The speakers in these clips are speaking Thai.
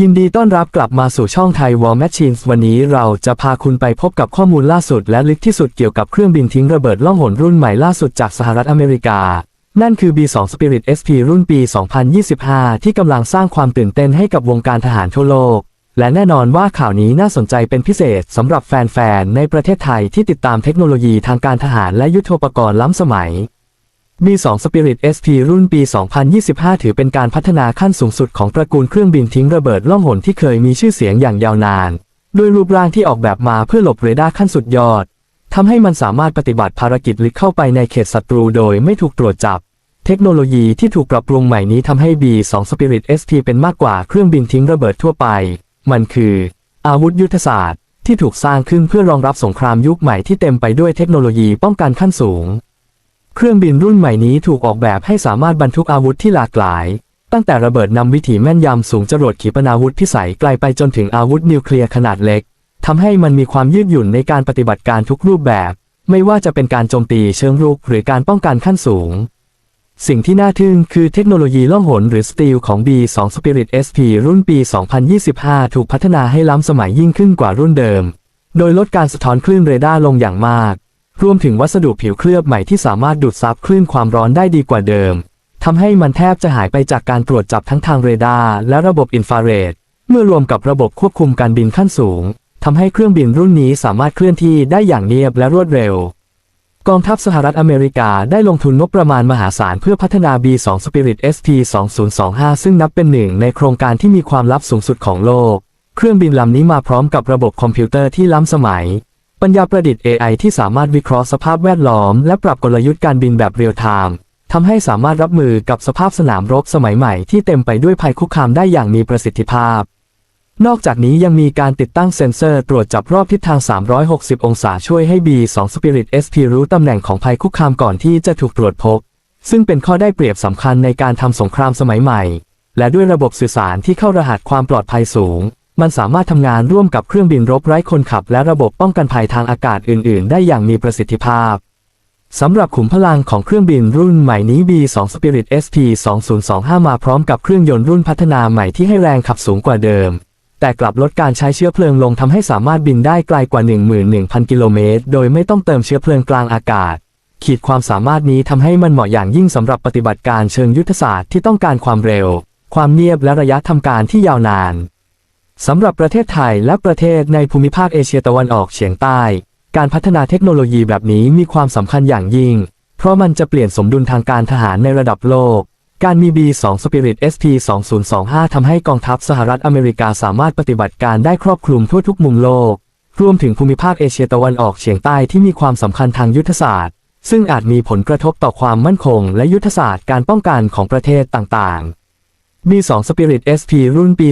ยินดีต้อนรับกลับมาสู่ช่องไทย War Machines วันนี้เราจะพาคุณไปพบกับข้อมูลล่าสุดและลึกที่สุดเกี่ยวกับเครื่องบินทิ้งระเบิดล่องหนรุ่นใหม่ล่าสุดจากสหรัฐอเมริกา นั่นคือ B2 Spirit SP รุ่นปี 2025 ที่กำลังสร้างความตื่นเต้นให้กับวงการทหารทั่วโลก และแน่นอนว่าข่าวนี้น่าสนใจเป็นพิเศษสำหรับแฟนๆ ในประเทศไทยที่ติดตามเทคโนโลยีทางการทหารและยุทโธปกรณ์ล้ำสมัย B2 Spirit SP รุ่นปี 2025 ถือเป็นการพัฒนาขั้นสูงสุดของตระกูลเครื่องบินทิ้งระเบิดล่องหนที่เคยมีชื่อเสียงอย่างยาวนาน ด้วยรูปร่างที่ออกแบบมาเพื่อหลบเรดาร์ขั้นสุดยอด ทำให้มันสามารถปฏิบัติภารกิจลึกเข้าไปในเขตศัตรูโดยไม่ถูกตรวจจับ เทคโนโลยีที่ถูกปรับปรุงใหม่นี้ทำให้ B2 Spirit SP เป็นมากกว่าเครื่องบินทิ้งระเบิดทั่วไป มันคือ อาวุธยุทธศาสตร์ ที่ถูกสร้างขึ้นเพื่อรองรับสงครามยุคใหม่ที่เต็มไปด้วยเทคโนโลยีป้องกันขั้นสูง เครื่องบินรุ่นใหม่นี้ถูกออกแบบให้สามารถบรรทุกอาวุธที่หลากหลาย ตั้งแต่ระเบิดนำวิถีแม่นยำสูงจรวดขีปนาวุธพิสัยไกลไปจนถึงอาวุธนิวเคลียร์ขนาดเล็กทำให้มันมีความยืดหยุ่นในการปฏิบัติการทุกรูปแบบ ไม่ว่าจะเป็นการโจมตีเชิงรุกหรือการป้องกันขั้นสูง สิ่งที่น่าทึ่งคือเทคโนโลยีล่องหนหรือสตีลของ B2 Spirit SP รุ่นปี 2025 ถูกพัฒนาให้ล้ำสมัยยิ่งขึ้นกว่ารุ่นเดิม โดยลดการสะท้อนคลื่นเรดาร์ลงอย่างมาก รวมถึงวัสดุผิวเคลือบใหม่ที่สามารถดูดซับคลื่นความร้อนได้ดีกว่าเดิมทำให้มันแทบจะหายไปจากการตรวจจับทั้งทางเรดาร์และระบบอินฟราเรดเมื่อรวมกับระบบควบคุมการบินขั้นสูงทำให้เครื่องบินรุ่นนี้สามารถเคลื่อนที่ได้อย่างเนียบและรวดเร็ว กองทัพสหรัฐอเมริกาได้ลงทุนงบประมาณมหาศาลเพื่อพัฒนา B2 Spirit SP 2025 ซึ่งนับเป็นหนึ่งในโครงการที่มีความลับสูงสุดของโลก เครื่องบินลำนี้มาพร้อมกับระบบคอมพิวเตอร์ที่ล้ำสมัย ปัญญาประดิษฐ์ AI ที่สามารถวิเคราะห์สภาพแวดล้อม และปรับกลยุทธ์การบินแบบเรียลไทม์ทำให้สามารถรับมือกับสภาพสนามรบสมัยใหม่ที่เต็มไปด้วยภัยคุกคามได้อย่างมีประสิทธิภาพ นอกจากนี้ยังมีการติดตั้งเซ็นเซอร์ตรวจจับรอบทิศทาง 360 องศาช่วยให้ B2 Spirit SP รู้ตำแหน่งของภัยคุกคามก่อนที่จะถูกตรวจพบ ซึ่งเป็นข้อได้เปรียบสำคัญในการทำสงครามสมัยใหม่ และด้วยระบบสื่อสารที่เข้ารหัสความปลอดภัยสูง มันสามารถทำงานร่วมกับเครื่องบินรบไร้คนขับ และระบบป้องกันภัยทางอากาศอื่น ๆ ได้อย่างมีประสิทธิภาพสำหรับขุมพลังของเครื่องบินรุ่นใหม่นี้ B2 Spirit SP 2025มาพร้อมกับเครื่องยนต์รุ่นพัฒนาใหม่ที่ให้แรงขับสูงกว่าเดิม แต่กลับลดการใช้เชื้อเพลิงลงทำให้สามารถบินได้ไกลกว่า 11,000 กิโลเมตร โดยไม่ต้องเติมเชื้อเพลิงกลางอากาศ ขีดความสามารถนี้ทำให้มันเหมาะอย่างยิ่งสำหรับปฏิบัติการเชิงยุทธศาสตร์ที่ต้องการความเร็ว ความเนียบและระยะทำการที่ยาวนาน สำหรับประเทศไทยและประเทศในภูมิภาคเอเชียตะวันออกเฉียงใต้ การพัฒนาเทคโนโลยีแบบนี้มีความสำคัญอย่างยิ่ง เพราะมันจะเปลี่ยนสมดุลทางการทหารในระดับโลก การมี B2 Spirit SP 2025 ทำให้กองทัพสหรัฐอเมริกาสามารถปฏิบัติการได้ครอบคลุมทั่วทุกมุมโลก รวมถึงภูมิภาคเอเชียตะวันออกเฉียงใต้ที่มีความสำคัญทางยุทธศาสตร์ ซึ่งอาจมีผลกระทบต่อความมั่นคง และยุทธศาสตร์การป้องกันของประเทศต่างๆ B2 Spirit SP รุ่นปี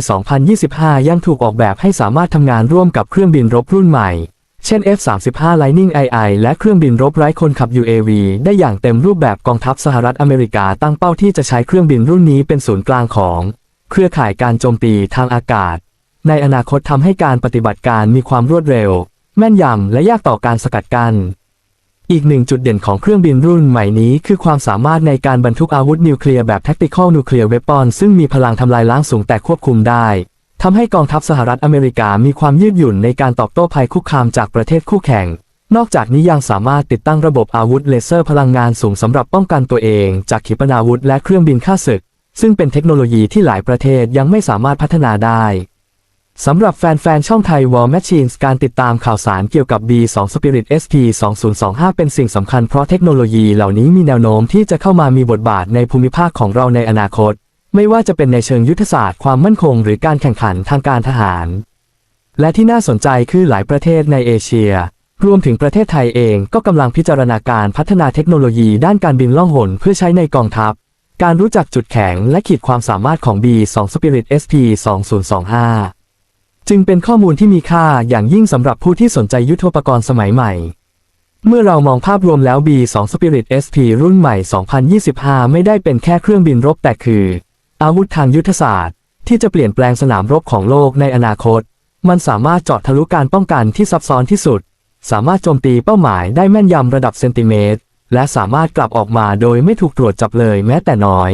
2025 ยังถูกออกแบบให้สามารถทำงานร่วมกับเครื่องบินรบรุ่นใหม่ เช่น F-35 Lightning II และเครื่องบินรบไร้คนขับ UAV ได้อย่างเต็มรูปแบบกองทัพสหรัฐอเมริกาตั้งเป้าที่จะใช้เครื่องบินรุ่นนี้เป็นศูนย์กลางของ เครือข่ายการโจมตีทางอากาศ ในอนาคตทำให้การปฏิบัติการมีความรวดเร็ว แม่นยำและยากต่อการสกัดกั้น อีกหนึ่งจุดเด่นของเครื่องบินรุ่นใหม่นี้คือความสามารถในการบรรทุกอาวุธนิวเคลียร์แบบ Tactical Nuclear Weapon ซึ่งมีพลังทำลายล้างสูงแต่ควบคุมได้ทำให้กองทัพสหรัฐอเมริกามีความยืดหยุ่นในการตอบโต้ภัยคุกคามจากประเทศคู่แข่ง นอกจากนี้ยังสามารถติดตั้งระบบอาวุธเลเซอร์พลังงานสูงสำหรับป้องกันตัวเอง จากขีปนาวุธและเครื่องบินฆ่าศึก ซึ่งเป็นเทคโนโลยีที่หลายประเทศยังไม่สามารถพัฒนาได้ สำหรับแฟน ๆ ช่องไทย War Machines การติดตามข่าวสารเกี่ยวกับ B2 Spirit SP 2025 เป็นสิ่งสำคัญเพราะเทคโนโลยีเหล่านี้มีแนวโน้มที่จะเข้ามามีบทบาทในภูมิภาคของเราในอนาคต ไม่ว่าจะเป็นในเชิงยุทธศาสตร์ความมั่นคงหรือการแข่งขันทางการทหาร และที่น่าสนใจคือหลายประเทศในเอเชีย รวมถึงประเทศไทยเองก็กำลังพิจารณาการพัฒนาเทคโนโลยีด้านการบินล่องหนเพื่อใช้ในกองทัพ การรู้จักจุดแข็งและขีดความสามารถของ B2 Spirit SP 2025 จึงเป็นข้อมูลที่มีค่าอย่างยิ่งสำหรับผู้ที่สนใจยุทธปกรณ์สมัยใหม่ เมื่อเรามองภาพรวมแล้ว B2 Spirit SP รุ่นใหม่ 2025 ไม่ได้เป็นแค่เครื่องบินรบแต่คือ อาวุธทางยุทธศาสตร์ ที่จะเปลี่ยนแปลงสนามรบของโลกในอนาคต มันสามารถเจาะทะลุการป้องกันที่ซับซ้อนที่สุด สามารถโจมตีเป้าหมายได้แม่นยำระดับเซนติเมตร และสามารถกลับออกมาโดยไม่ถูกตรวจจับเลยแม้แต่น้อย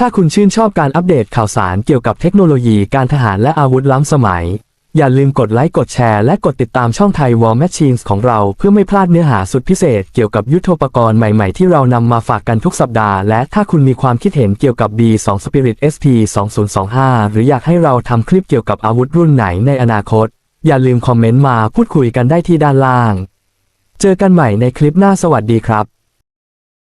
ถ้าคุณชื่นชอบการอัปเดตข่าวสารเกี่ยวกับเทคโนโลยีการทหารและอาวุธล้ำสมัย อย่าลืมกดไลค์กดแชร์และกดติดตามช่องไทย War Machines ของเราเพื่อไม่พลาดเนื้อหาสุดพิเศษเกี่ยวกับยุทธปกรณ์ใหม่ๆ ที่เรานำมาฝากกันทุกสัปดาห์ และถ้าคุณมีความคิดเห็นเกี่ยวกับ B2 Spirit SP 2025 หรืออยากให้เราทำคลิปเกี่ยวกับอาวุธรุ่นไหนในอนาคต อย่าลืมคอมเมนต์มาพูดคุยกันได้ที่ด้านล่าง เจอกันใหม่ในคลิปหน้าสวัสดีครับ